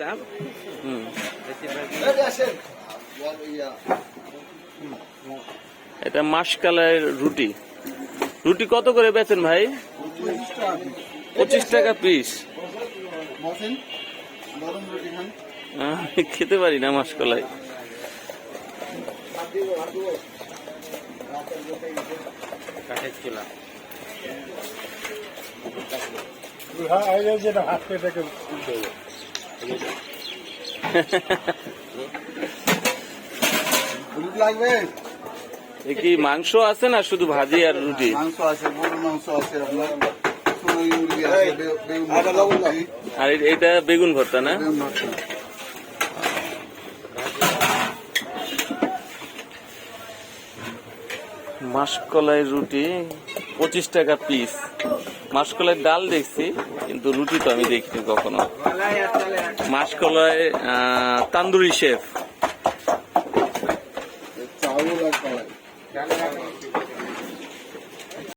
বেচতাম হুম। এটা মাসকালের রুটি। রুটি কত করে বেচেন ভাই? পঁচিশ টাকা পিস। খেতে পারি না মাসকলাই কাঠের চুলা রুটি লাগবে? এ কি মাংস আছে না শুধু ভাজি আর রুটি? মাংস আছে গরুর মাংস আছে আর এটা বেগুন ভর্তা না। মাসকলাই রুটি পঁচিশ টাকা পিস মাসকলাই ডাল দেখছি কিন্তু রুটি তো আমি দেখিনি কখনো। মাসকলাই তান্দুরি শেফ।